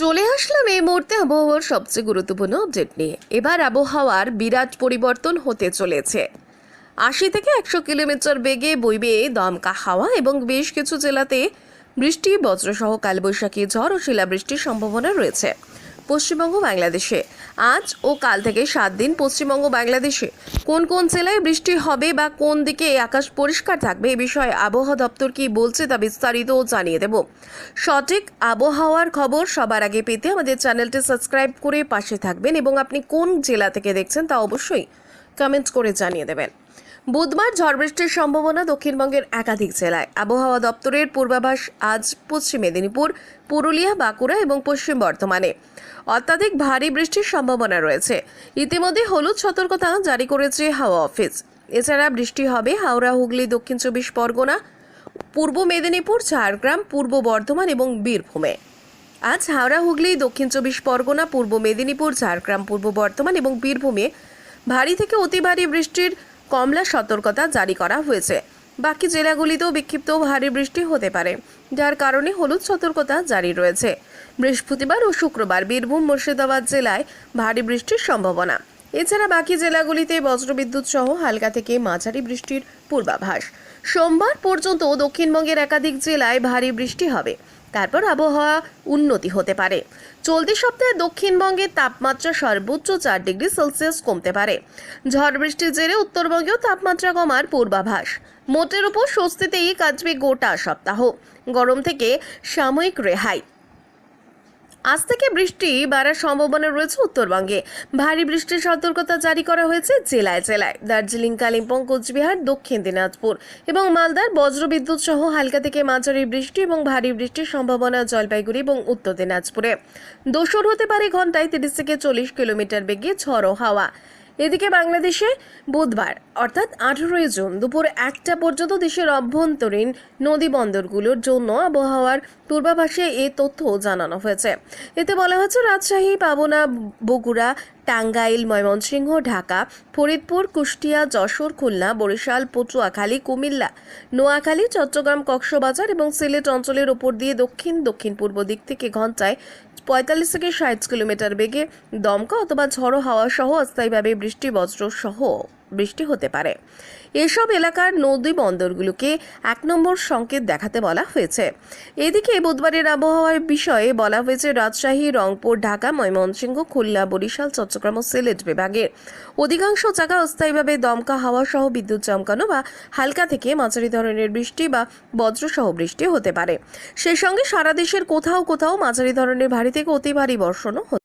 চলে আসলাম এই মুহূর্তে আবহাওয়ার সবচেয়ে গুরুত্বপূর্ণ আপডেট নিয়ে। এবার আবহাওয়ার বিরাট পরিবর্তন হতে চলেছে। আশি থেকে একশো কিলোমিটার বেগে বইবে দমকা হাওয়া এবং বেশ কিছু জেলাতে বৃষ্টি, বজ্রসহ কালবৈশাখী ঝড় ও শিলাবৃষ্টির সম্ভাবনা রয়েছে। পশ্চিমবঙ্গ, বাংলাদেশে আজ ও কাল থেকে সাত দিন পশ্চিমবঙ্গ বাংলাদেশে কোন কোন জেলায় বৃষ্টি হবে বা কোন দিকে আকাশ পরিষ্কার থাকবে এ বিষয়ে আবহাওয়া দপ্তর কি বলছে তা বিস্তারিত জানিয়ে দেব। সঠিক আবহাওয়ার খবর সবার আগে পেতে আমাদের চ্যানেলটি সাবস্ক্রাইব করে পাশে থাকবেন এবং আপনি কোন জেলা থেকে দেখছেন তা অবশ্যই কমেন্ট করে জানিয়ে দেবেন। বুধবার ঝড় বৃষ্টির সম্ভাবনা দক্ষিণবঙ্গের একাধিক জেলায়। আবহাওয়া দপ্তরের পূর্বাভাস আজ পশ্চিম মেদিনীপুর, পুরুলিয়া, বাঁকুড়া এবং পশ্চিম বর্ধমানে। অত্যাধিক ভারী বৃষ্টির সম্ভাবনা রয়েছে। ইতিমধ্যে হলুদ সতর্কতা জারি করেছে হাওয়া অফিস। এছাড়া বৃষ্টি হবে হাওড়া, হুগলি, দক্ষিণ চব্বিশ পরগনা, পূর্ব মেদিনীপুর, ঝাড়গ্রাম, পূর্ব বর্ধমান এবং বীরভূমে। আজ হাওড়া, হুগলি, দক্ষিণ চব্বিশ পরগনা, পূর্ব মেদিনীপুর, ঝাড়গ্রাম, পূর্ব বর্ধমান এবং বীরভূমে ভারী থেকে অতি ভারী বৃষ্টির কমলা সতর্কতা জারি করা হয়েছে। বাকি জেলাগুলিতেও বিক্ষিপ্ত ভারী বৃষ্টি হতে পারে, যার কারণে হলুদ সতর্কতা জারি রয়েছে। বৃহস্পতিবার ও শুক্রবার বীরভূম, মুর্শিদাবাদ জেলায় ভারী বৃষ্টির সম্ভাবনা। এছাড়া বাকি জেলাগুলিতে বজ্রবিদ্যুৎ সহ হালকা থেকে মাঝারি বৃষ্টির পূর্বাভাস। সোমবার পর্যন্ত দক্ষিণবঙ্গের একাধিক জেলায় ভারী বৃষ্টি হবে। তারপর আবহাওয়া উন্নতি হতে পারে। চলতি সপ্তাহে দক্ষিণবঙ্গে তাপমাত্রা সর্বোচ্চ চার ডিগ্রি সেলসিয়াস কমতে পারে। ঝড় বৃষ্টির জেরে উত্তরবঙ্গেও তাপমাত্রা কমার পূর্বাভাস। মোটের উপর স্বস্তিতেই কাটবে গোটা সপ্তাহ। গরম থেকে সাময়িক রেহাই। আজ থেকে বৃষ্টি বাড়ার সম্ভাবনা রয়েছে উত্তরবঙ্গে। ভারী বৃষ্টির সতর্কতা জারি করা হয়েছে জেলায় জেলায়। দার্জিলিং, কালিম্পং, কোচবিহার, দক্ষিণ দিনাজপুর এবং মালদার বজ্রবিদ্যুৎ সহ হালকা থেকে মাঝারি বৃষ্টি এবং ভারী বৃষ্টির সম্ভাবনা জলপাইগুড়ি এবং উত্তর দিনাজপুরে। দোসর হতে পারে ঘন্টায় তিরিশ থেকে চল্লিশ কিলোমিটার বেগে ঝড়ো হাওয়া। এদিকে বাংলাদেশে বুধবার, অর্থাৎ আঠেরোই জুন দুপুর একটা পর্যন্ত দেশের অভ্যন্তরীণ নদী বন্দরগুলোর জন্য আবহাওয়ার পূর্বাভাসে এ তথ্য জানানো হয়েছে। এতে বলা হয়েছে, রাজশাহী, পাবনা, বগুড়া, টাঙ্গাইল, ময়মনসিংহ, ঢাকা, ফরিদপুর, কুষ্টিয়া, যশোর, খুলনা, বরিশাল, পটুয়াখালী, কুমিল্লা, নোয়াখালী, চট্টগ্রাম, কক্সবাজার এবং সিলেট অঞ্চলের উপর দিয়ে দক্ষিণ দক্ষিণ পূর্ব দিক থেকে ঘন্টায় পঁয়তাল্লিশ থেকে ষাট কিলোমিটার বেগে দমকা অথবা ঝড়ো হাওয়া সহ অস্থায়ীভাবে বৃষ্টি বজ্র সহ। বৃষ্টি হতে পারে। এসব এলাকার নদী বন্দরগুলোকে এক নম্বর সংকেত দেখাতে বলা হয়েছে। এদিকে বুধবারের আবহাওয়ার বিষয়ে বলা হয়েছে, রাজশাহী, রংপুর, ঢাকা, ময়মনসিংহ, খুলনা, বরিশাল, চট্টগ্রাম ও সিলেট বিভাগের অধিকাংশ জায়গা অস্থায়ীভাবে দমকা হাওয়া সহ বিদ্যুৎ চমকানো বা হালকা থেকে মাঝারি ধরনের বৃষ্টি বা বজ্রসহ বৃষ্টি হতে পারে। সেই সঙ্গে সারা দেশের কোথাও কোথাও মাঝারি ধরনের ভারী থেকে অতি ভারী বর্ষণও